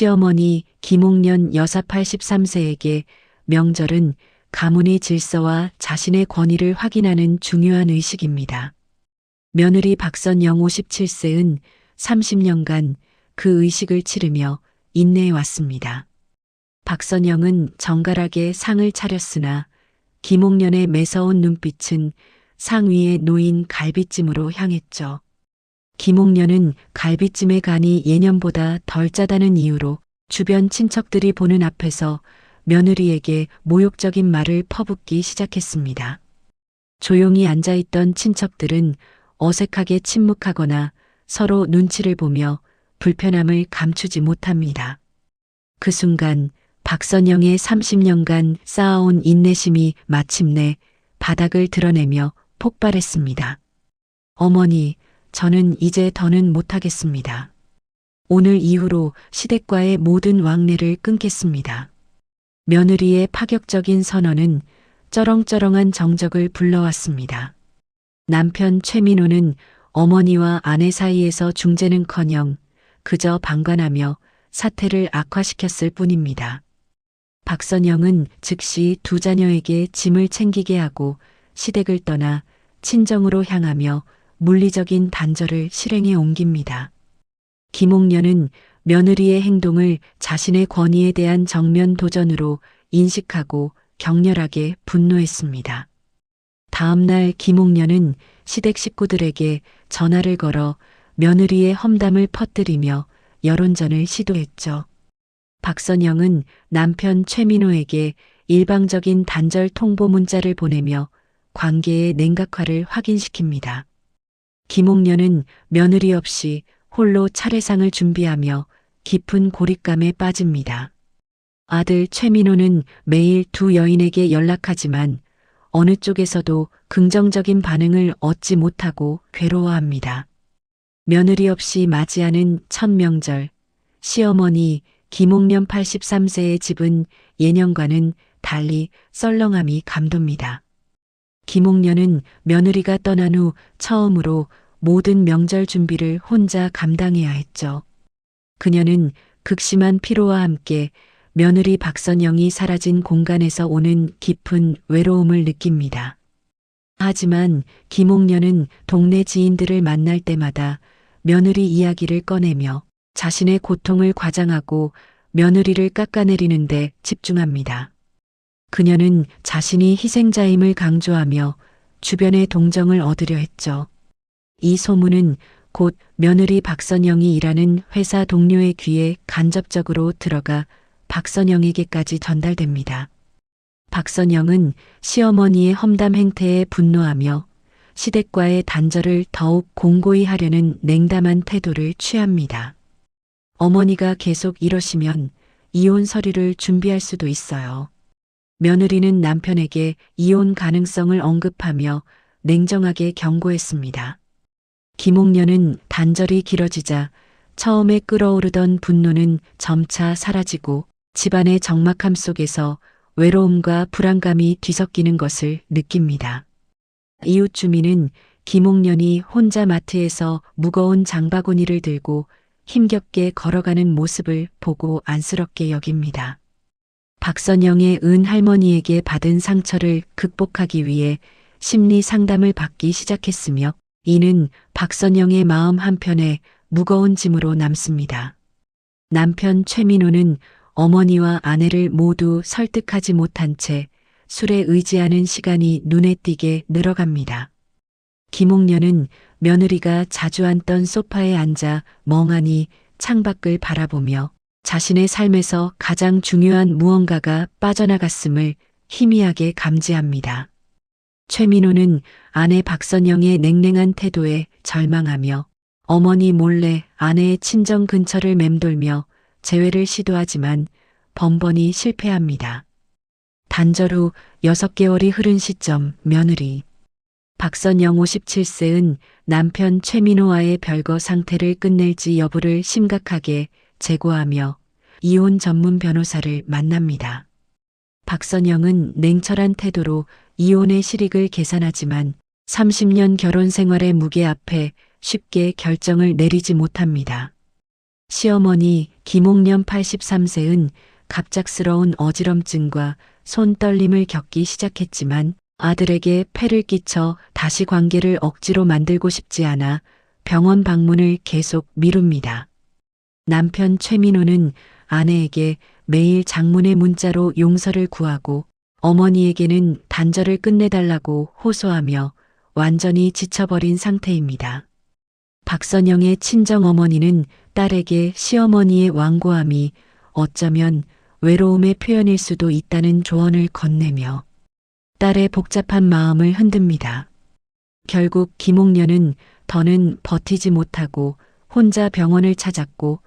시어머니 김옥년 여사 83세에게 명절은 가문의 질서와 자신의 권위를 확인하는 중요한 의식입니다. 며느리 박선영 57세은 30년간 그 의식을 치르며 인내해 왔습니다. 박선영은 정갈하게 상을 차렸으나 김옥년의 매서운 눈빛은 상 위에 놓인 갈비찜으로 향했죠. 김옥년은 갈비찜의 간이 예년보다 덜 짜다는 이유로 주변 친척들이 보는 앞에서 며느리에게 모욕적인 말을 퍼붓기 시작했습니다. 조용히 앉아있던 친척들은 어색하게 침묵하거나 서로 눈치를 보며 불편함을 감추지 못합니다. 그 순간 박선영의 30년간 쌓아온 인내심이 마침내 바닥을 드러내며 폭발했습니다. 어머니, 저는 이제 더는 못하겠습니다. 오늘 이후로 시댁과의 모든 왕래를 끊겠습니다. 며느리의 파격적인 선언은 쩌렁쩌렁한 정적을 불러왔습니다. 남편 최민호는 어머니와 아내 사이에서 중재는커녕 그저 방관하며 사태를 악화시켰을 뿐입니다. 박선영은 즉시 두 자녀에게 짐을 챙기게 하고 시댁을 떠나 친정으로 향하며 물리적인 단절을 실행에 옮깁니다. 김옥년은 며느리의 행동을 자신의 권위에 대한 정면 도전으로 인식하고 격렬하게 분노했습니다. 다음 날 김옥년은 시댁 식구들에게 전화를 걸어 며느리의 험담을 퍼뜨리며 여론전을 시도했죠. 박선영은 남편 최민호에게 일방적인 단절 통보 문자를 보내며 관계의 냉각화를 확인시킵니다. 김옥년은 며느리 없이 홀로 차례상을 준비하며 깊은 고립감에 빠집니다. 아들 최민호는 매일 두 여인에게 연락하지만 어느 쪽에서도 긍정적인 반응을 얻지 못하고 괴로워합니다. 며느리 없이 맞이하는 첫 명절, 시어머니 김옥년 83세의 집은 예년과는 달리 썰렁함이 감돕니다. 김옥년은 며느리가 떠난 후 처음으로 모든 명절 준비를 혼자 감당해야 했죠. 그녀는 극심한 피로와 함께 며느리 박선영이 사라진 공간에서 오는 깊은 외로움을 느낍니다. 하지만 김옥년은 동네 지인들을 만날 때마다 며느리 이야기를 꺼내며 자신의 고통을 과장하고 며느리를 깎아내리는데 집중합니다. 그녀는 자신이 희생자임을 강조하며 주변의 동정을 얻으려 했죠. 이 소문은 곧 며느리 박선영이 일하는 회사 동료의 귀에 간접적으로 들어가 박선영에게까지 전달됩니다. 박선영은 시어머니의 험담 행태에 분노하며 시댁과의 단절을 더욱 공고히 하려는 냉담한 태도를 취합니다. 어머니가 계속 이러시면 이혼 서류를 준비할 수도 있어요. 며느리는 남편에게 이혼 가능성을 언급하며 냉정하게 경고했습니다. 김옥년은 단절이 길어지자 처음에 끓어오르던 분노는 점차 사라지고 집안의 적막함 속에서 외로움과 불안감이 뒤섞이는 것을 느낍니다. 이웃 주민은 김옥년이 혼자 마트에서 무거운 장바구니를 들고 힘겹게 걸어가는 모습을 보고 안쓰럽게 여깁니다. 박선영의 은 할머니에게 받은 상처를 극복하기 위해 심리 상담을 받기 시작했으며 이는 박선영의 마음 한편에 무거운 짐으로 남습니다. 남편 최민호는 어머니와 아내를 모두 설득하지 못한 채 술에 의지하는 시간이 눈에 띄게 늘어갑니다. 김옥년은 며느리가 자주 앉던 소파에 앉아 멍하니 창밖을 바라보며 자신의 삶에서 가장 중요한 무언가가 빠져나갔음을 희미하게 감지합니다. 최민호는 아내 박선영의 냉랭한 태도에 절망하며 어머니 몰래 아내의 친정 근처를 맴돌며 재회를 시도하지만 번번이 실패합니다. 단절 후 6개월이 흐른 시점 며느리 박선영 57세은 남편 최민호와의 별거 상태를 끝낼지 여부를 심각하게 재고하며 이혼 전문 변호사를 만납니다. 박선영은 냉철한 태도로 이혼의 실익을 계산하지만 30년 결혼 생활의 무게 앞에 쉽게 결정을 내리지 못합니다. 시어머니 김옥년 83세은 갑작스러운 어지럼증과 손 떨림을 겪기 시작했지만 아들에게 폐를 끼쳐 다시 관계를 억지로 만들고 싶지 않아 병원 방문을 계속 미룹니다. 남편 최민호는 아내에게 매일 장문의 문자로 용서를 구하고 어머니에게는 단절을 끝내달라고 호소하며 완전히 지쳐버린 상태입니다. 박선영의 친정 어머니는 딸에게 시어머니의 완고함이 어쩌면 외로움의 표현일 수도 있다는 조언을 건네며 딸의 복잡한 마음을 흔듭니다. 결국 김옥년은 더는 버티지 못하고 혼자 병원을 찾았고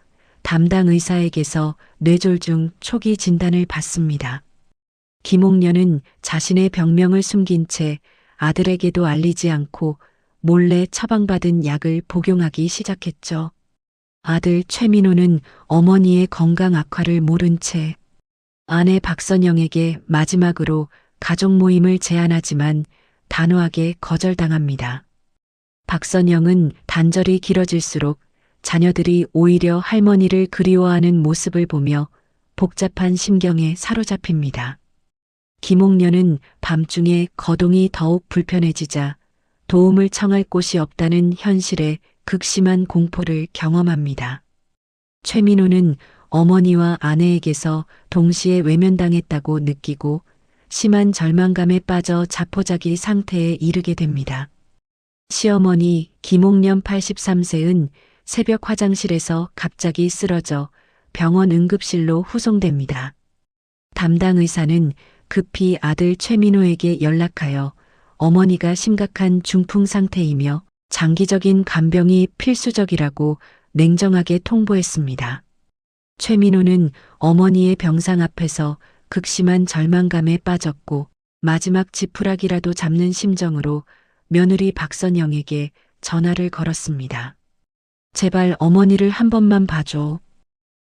담당 의사에게서 뇌졸중 초기 진단을 받습니다. 김옥년은 자신의 병명을 숨긴 채 아들에게도 알리지 않고 몰래 처방받은 약을 복용하기 시작했죠. 아들 최민호는 어머니의 건강 악화를 모른 채 아내 박선영에게 마지막으로 가족 모임을 제안하지만 단호하게 거절당합니다. 박선영은 단절이 길어질수록 자녀들이 오히려 할머니를 그리워하는 모습을 보며 복잡한 심경에 사로잡힙니다. 김옥년은 밤중에 거동이 더욱 불편해지자 도움을 청할 곳이 없다는 현실에 극심한 공포를 경험합니다. 최민호는 어머니와 아내에게서 동시에 외면당했다고 느끼고 심한 절망감에 빠져 자포자기 상태에 이르게 됩니다. 시어머니 김옥년 83세은 새벽 화장실에서 갑자기 쓰러져 병원 응급실로 후송됩니다. 담당 의사는 급히 아들 최민호에게 연락하여 어머니가 심각한 중풍 상태이며 장기적인 간병이 필수적이라고 냉정하게 통보했습니다. 최민호는 어머니의 병상 앞에서 극심한 절망감에 빠졌고 마지막 지푸라기라도 잡는 심정으로 며느리 박선영에게 전화를 걸었습니다. 제발 어머니를 한 번만 봐줘.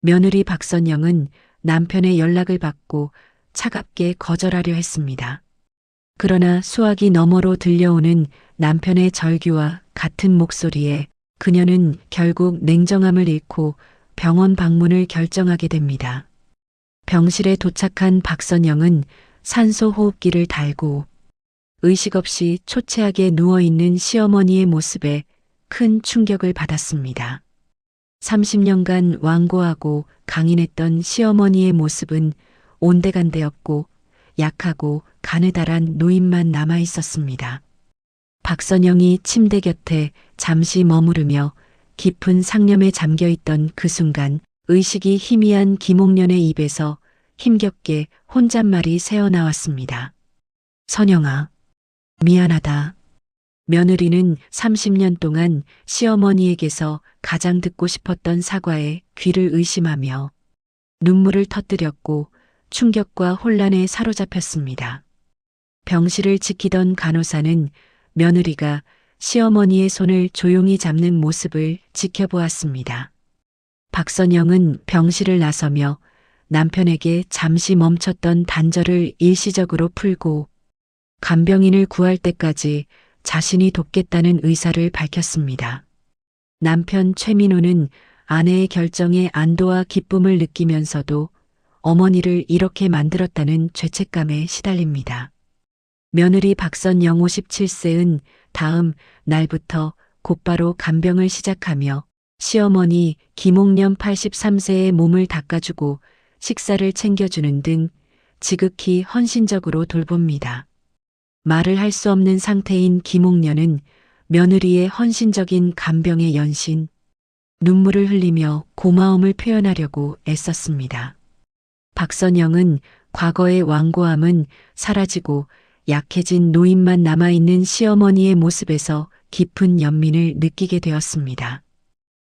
며느리 박선영은 남편의 연락을 받고 차갑게 거절하려 했습니다. 그러나 수화기 너머로 들려오는 남편의 절규와 같은 목소리에 그녀는 결국 냉정함을 잃고 병원 방문을 결정하게 됩니다. 병실에 도착한 박선영은 산소 호흡기를 달고 의식 없이 초췌하게 누워있는 시어머니의 모습에 큰 충격을 받았습니다. 30년간 완고하고 강인했던 시어머니의 모습은 온데간데였고 약하고 가느다란 노인만 남아 있었습니다. 박선영이 침대 곁에 잠시 머무르며 깊은 상념에 잠겨 있던 그 순간 의식이 희미한 김옥년의 입에서 힘겹게 혼잣말이 새어나왔습니다. 선영아, 미안하다. 며느리는 30년 동안 시어머니에게서 가장 듣고 싶었던 사과에 귀를 의심하며 눈물을 터뜨렸고 충격과 혼란에 사로잡혔습니다. 병실을 지키던 간호사는 며느리가 시어머니의 손을 조용히 잡는 모습을 지켜보았습니다. 박선영은 병실을 나서며 남편에게 잠시 멈췄던 단절을 일시적으로 풀고 간병인을 구할 때까지 자신이 돕겠다는 의사를 밝혔습니다. 남편 최민호는 아내의 결정에 안도와 기쁨을 느끼면서도 어머니를 이렇게 만들었다는 죄책감에 시달립니다. 며느리 박선영 57세은 다음 날부터 곧바로 간병을 시작하며 시어머니 김옥년 83세의 몸을 닦아주고 식사를 챙겨주는 등 지극히 헌신적으로 돌봅니다. 말을 할 수 없는 상태인 김옥년은 며느리의 헌신적인 간병의 연신, 눈물을 흘리며 고마움을 표현하려고 애썼습니다. 박선영은 과거의 완고함은 사라지고 약해진 노인만 남아있는 시어머니의 모습에서 깊은 연민을 느끼게 되었습니다.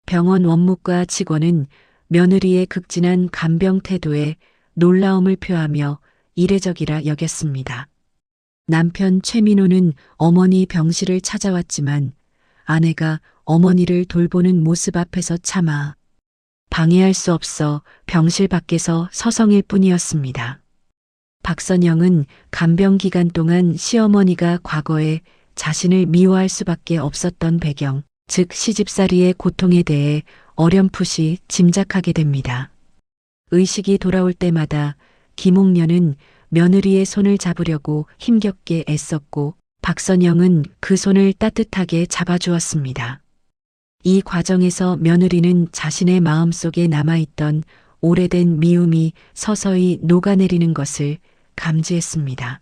병원 원무과 직원은 며느리의 극진한 간병 태도에 놀라움을 표하며 이례적이라 여겼습니다. 남편 최민호는 어머니 병실을 찾아왔지만 아내가 어머니를 돌보는 모습 앞에서 참아 방해할 수 없어 병실 밖에서 서성일 뿐이었습니다. 박선영은 간병 기간 동안 시어머니가 과거에 자신을 미워할 수밖에 없었던 배경, 즉 시집살이의 고통에 대해 어렴풋이 짐작하게 됩니다. 의식이 돌아올 때마다 김옥년은 며느리의 손을 잡으려고 힘겹게 애썼고 박선영은 그 손을 따뜻하게 잡아주었습니다. 이 과정에서 며느리는 자신의 마음속에 남아있던 오래된 미움이 서서히 녹아내리는 것을 감지했습니다.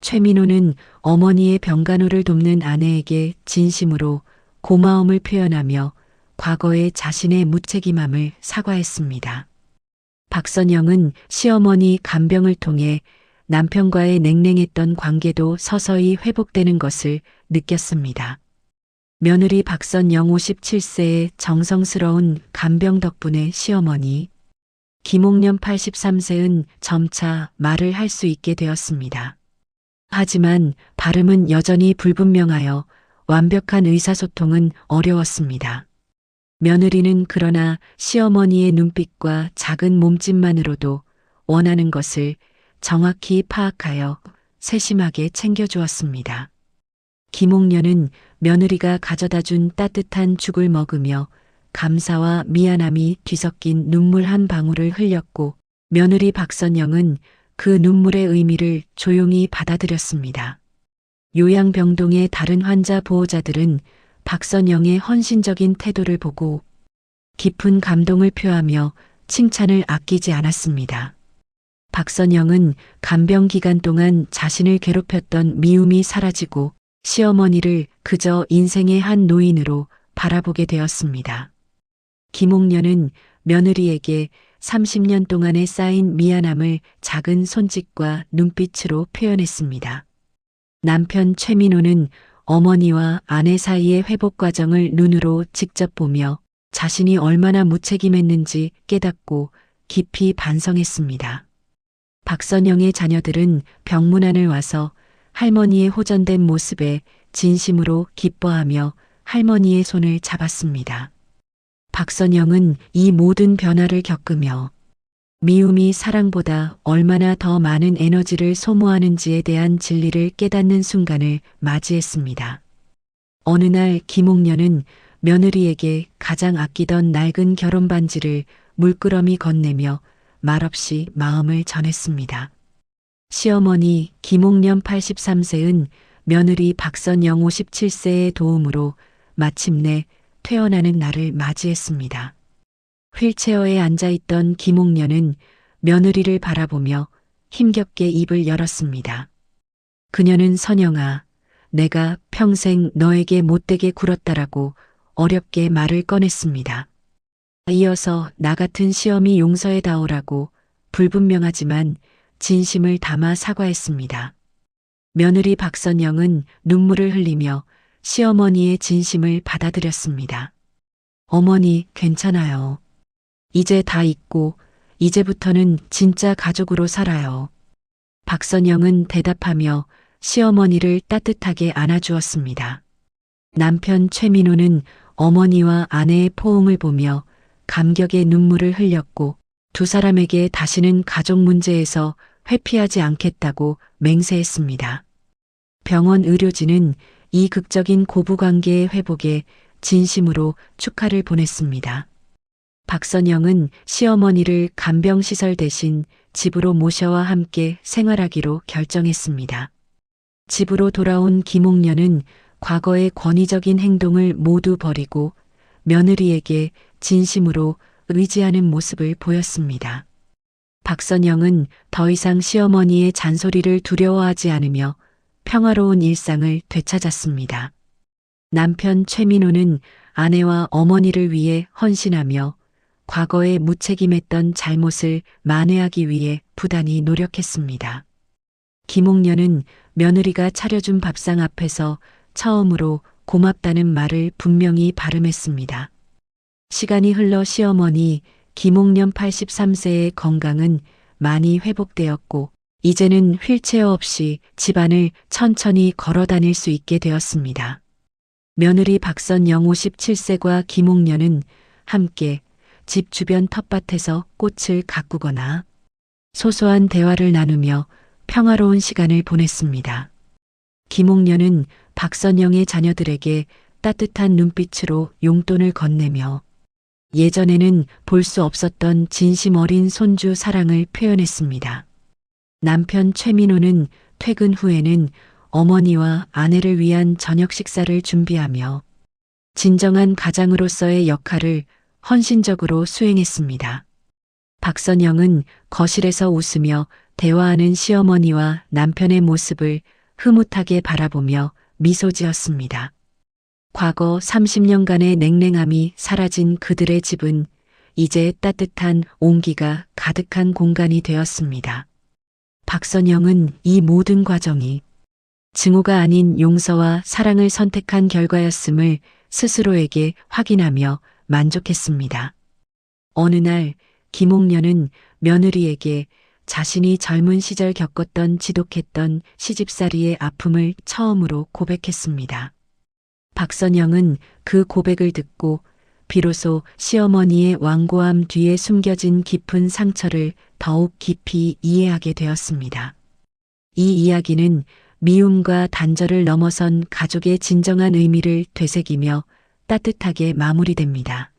최민호는 어머니의 병간호를 돕는 아내에게 진심으로 고마움을 표현하며 과거의 자신의 무책임함을 사과했습니다. 박선영은 시어머니 간병을 통해 남편과의 냉랭했던 관계도 서서히 회복되는 것을 느꼈습니다. 며느리 박선영 57세의 정성스러운 간병 덕분에 시어머니 김옥년 83세는 점차 말을 할 수 있게 되었습니다. 하지만 발음은 여전히 불분명하여 완벽한 의사소통은 어려웠습니다. 며느리는 그러나 시어머니의 눈빛과 작은 몸짓만으로도 원하는 것을 정확히 파악하여 세심하게 챙겨주었습니다. 김옥년은 며느리가 가져다 준 따뜻한 죽을 먹으며 감사와 미안함이 뒤섞인 눈물 한 방울을 흘렸고 며느리 박선영은 그 눈물의 의미를 조용히 받아들였습니다. 요양병동의 다른 환자 보호자들은 박선영의 헌신적인 태도를 보고 깊은 감동을 표하며 칭찬을 아끼지 않았습니다. 박선영은 간병 기간 동안 자신을 괴롭혔던 미움이 사라지고 시어머니를 그저 인생의 한 노인으로 바라보게 되었습니다. 김옥년은 며느리에게 30년 동안에 쌓인 미안함을 작은 손짓과 눈빛으로 표현했습니다. 남편 최민호는 어머니와 아내 사이의 회복 과정을 눈으로 직접 보며 자신이 얼마나 무책임했는지 깨닫고 깊이 반성했습니다. 박선영의 자녀들은 병문안을 와서 할머니의 호전된 모습에 진심으로 기뻐하며 할머니의 손을 잡았습니다. 박선영은 이 모든 변화를 겪으며 미움이 사랑보다 얼마나 더 많은 에너지를 소모하는지에 대한 진리를 깨닫는 순간을 맞이했습니다. 어느 날 김옥년은 며느리에게 가장 아끼던 낡은 결혼 반지를 물끄러미 건네며 말없이 마음을 전했습니다. 시어머니 김옥년 83세은 며느리 박선영 57세의 도움으로 마침내 퇴원하는 날을 맞이했습니다. 휠체어에 앉아있던 김옥년은 며느리를 바라보며 힘겹게 입을 열었습니다. 그녀는 선영아, 내가 평생 너에게 못되게 굴었다라고 어렵게 말을 꺼냈습니다. 이어서 나 같은 시험이 용서해 다오라고 불분명하지만 진심을 담아 사과했습니다. 며느리 박선영은 눈물을 흘리며 시어머니의 진심을 받아들였습니다. 어머니, 괜찮아요. 이제 다 잊고, 이제부터는 진짜 가족으로 살아요. 박선영은 대답하며 시어머니를 따뜻하게 안아주었습니다. 남편 최민호는 어머니와 아내의 포옹을 보며 감격의 눈물을 흘렸고 두 사람에게 다시는 가족 문제에서 회피하지 않겠다고 맹세했습니다. 병원 의료진은 이 극적인 고부관계의 회복에 진심으로 축하를 보냈습니다. 박선영은 시어머니를 간병시설 대신 집으로 모셔와 함께 생활하기로 결정했습니다. 집으로 돌아온 김옥년은 과거의 권위적인 행동을 모두 버리고 며느리에게 진심으로 의지하는 모습을 보였습니다. 박선영은 더 이상 시어머니의 잔소리를 두려워하지 않으며 평화로운 일상을 되찾았습니다. 남편 최민호는 아내와 어머니를 위해 헌신하며 과거에 무책임했던 잘못을 만회하기 위해 부단히 노력했습니다. 김옥년은 며느리가 차려준 밥상 앞에서 처음으로 고맙다는 말을 분명히 발음했습니다. 시간이 흘러 시어머니 김옥년 83세의 건강은 많이 회복되었고 이제는 휠체어 없이 집안을 천천히 걸어 다닐 수 있게 되었습니다. 며느리 박선영 57세과 김옥년은 함께 집 주변 텃밭에서 꽃을 가꾸거나 소소한 대화를 나누며 평화로운 시간을 보냈습니다. 김옥년은 박선영의 자녀들에게 따뜻한 눈빛으로 용돈을 건네며 예전에는 볼 수 없었던 진심 어린 손주 사랑을 표현했습니다. 남편 최민호는 퇴근 후에는 어머니와 아내를 위한 저녁 식사를 준비하며 진정한 가장으로서의 역할을 헌신적으로 수행했습니다. 박선영은 거실에서 웃으며 대화하는 시어머니와 남편의 모습을 흐뭇하게 바라보며 미소 지었습니다. 과거 30년간의 냉랭함이 사라진 그들의 집은 이제 따뜻한 온기가 가득한 공간이 되었습니다. 박선영은 이 모든 과정이 증오가 아닌 용서와 사랑을 선택한 결과였음을 스스로에게 확인하며 만족했습니다. 어느 날 김옥년은 며느리에게 자신이 젊은 시절 겪었던 지독했던 시집살이의 아픔을 처음으로 고백했습니다. 박선영은 그 고백을 듣고 비로소 시어머니의 완고함 뒤에 숨겨진 깊은 상처를 더욱 깊이 이해하게 되었습니다. 이 이야기는 미움과 단절을 넘어선 가족의 진정한 의미를 되새기며 따뜻하게 마무리됩니다.